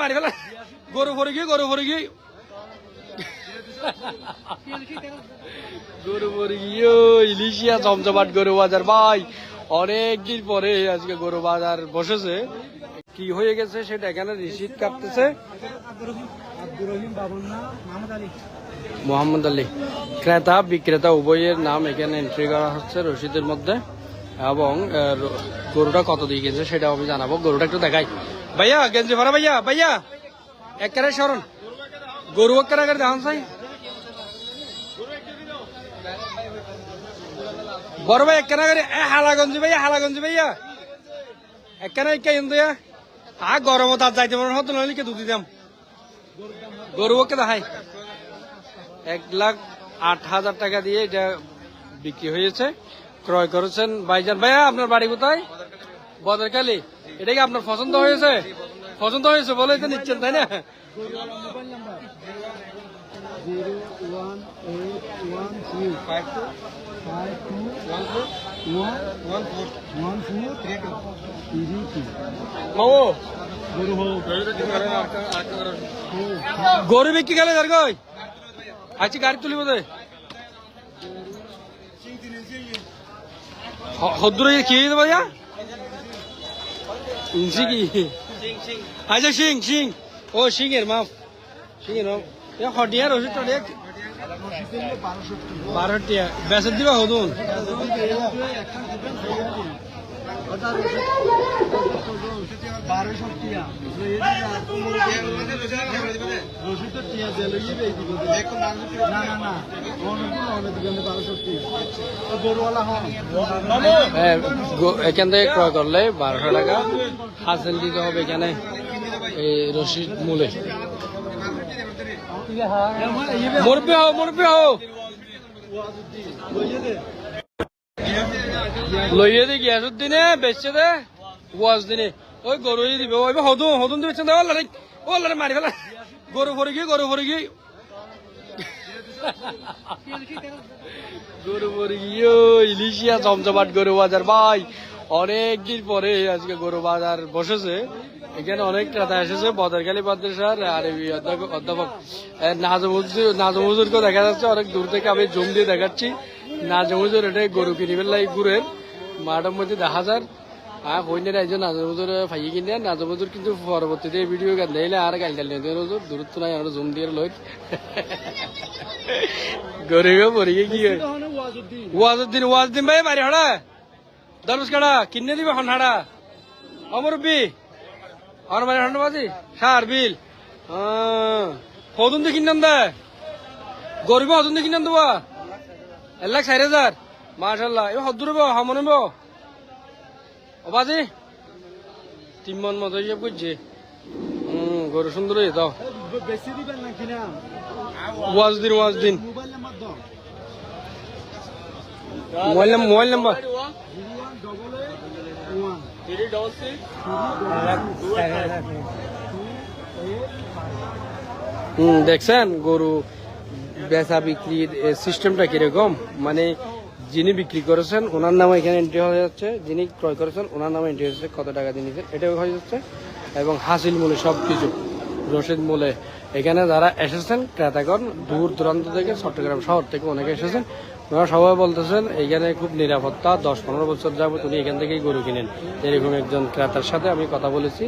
মারি ফেলা। গরু ভরে গিয়ে, গরু ভরে গিয়ে। গরু ভরে গিয়ে ইলিশিয়া গরু বাজার। ভাই অনেকদিন পরে আজকে গরু বাজার বসেছে। কি হয়ে গেছে সেটা এখানে রিসিট কাটতেছে। মোহাম্মদ আলী। ক্রেতা, বিক্রেতা উভয়ের নাম এখানে এন্ট্রি করা হচ্ছে রশিদের মধ্যে। এবং গরুটা কত দিয়ে গেছে সেটা আমি জানাব। গরুটা একটু দেখাই। ভাইয়া গেঞ্জি ভরা ভাইয়া ভাইয়া একেবারে সরণ গরু একেবারে করে দেখান সাই বড় ভাই একেবারে করে এ হালাগঞ্জি ভাইয়া হালাগঞ্জি ভাইয়া একেবারে কে ইন্দু আ গরমত আর যাইতে পারেন হতো নইলে কে দুধ দিতাম গরু ওকে দেখাই এক লাখ আট হাজার টাকা দিয়ে এটা বিক্রি হয়েছে ক্রয় করেছেন ভাইজান ভাইয়া আপনার বাড়ি কোথায় বদরকালি এটা কি আপনার পছন্দ হয়েছে? পছন্দ হয়েছে বলেই তো নিচ্ছেন, তাই না? গরু বিক্রি গেলে যার গই আজকে গাড়ি তুলিব দে। হদ্দুরে হয়ে যাবে ভাইয়া? ইঞ্চি কি আচ্ছা সিং সিং ও সিং এর মাপ সিং এর মাপ এ হটিয়া রসিদ টটিয়া বারো টিয়া বেসের দিবা হদুন এখান থেকে ক্রয় করলে বারোশো টাকা হাসেল দিতে হবে এখানে এই রসিদ মূলে মরবে হো মরবে হো লইয়ে দি গিয়াসুদ্দিনে বেচছে দে, ওয়াজ দিনে। ওই গরু দিবে, ওই ও লড়ে মারি ফেলা। গরু ভরে গিয়ে গরু ভরে গিয়ে গরু ভরে গিয়ে ইলিশিয়া জমজমাট গরু বাজার, ভাই। অনেকদিন পরে আজকে গরু বাজার বসেছে। এখানে অনেক ক্রেতা এসেছে বদরকালী মাদ্রাসার আর অধ্যাপক অধ্যাপক। নাজমুজুর নাজমুজুরকে দেখা যাচ্ছে, অনেক দূর থেকে আমি জুম দিয়ে দেখাচ্ছি। নাজমুজুর এটা গরু কিনি ফেললাই গুড়ের। মাঠের মধ্যে দেখা যার আর কইনের একজন নাজমুজুর ফাইয়ে কিনে নাজমুজুর কিন্তু পরবর্তীতে ভিডিও গান দিলে আর গাল ডাল নিয়ে নজর দূরত্ব নাই, আমরা জুম দিয়ে লই। গরিবে পড়ে কি হয়? ওয়াজুদ্দিন ওয়াজুদ্দিন ভাই বাড়ি হড়া। দরজ কাড়া, কিনে দিবে হন হাড়া। অমরবি আমার মানে হন্ড বাজি? সার, বিল। হদুন দিয়ে কিনান দে। গরিব হদুন দিয়ে কিনান দেবা এক লাখ চার হাজার মাশাল্লাহ এ হদ্দুর হামনে ব ও বাজি। তিন মন মতো ইয়ে করছে হম গরু সুন্দর হয়ে দাও ওয়াজ দিন ওয়াজ দিন। মোবাইল নাম্বার মোবাইল নাম্বার হুম দেখছেন গরু বেচা বিক্রির সিস্টেমটা কীরকম? মানে যিনি বিক্রি করেছেন, ওনার নামে এখানে এন্ট্রি হয়ে যাচ্ছে। যিনি ক্রয় করেছেন, ওনার নামে এন্ট্রি হয়েছে কত টাকা দিয়ে নিয়েছেন, এটাও হয়ে যাচ্ছে। এবং হাসিল মূলে সব কিছু রসিদ মূলে। এখানে যারা এসেছেন, ক্রেতাগণ, দূর দূরান্ত থেকে, চট্টগ্রাম শহর থেকে অনেকে এসেছেন। ওনারা সবাই বলতেছেন, এখানে খুব নিরাপত্তা, দশ পনেরো বছর যাবত উনি এখান থেকেই গরু কিনেন। এরকম একজন ক্রেতার সাথে আমি কথা বলেছি।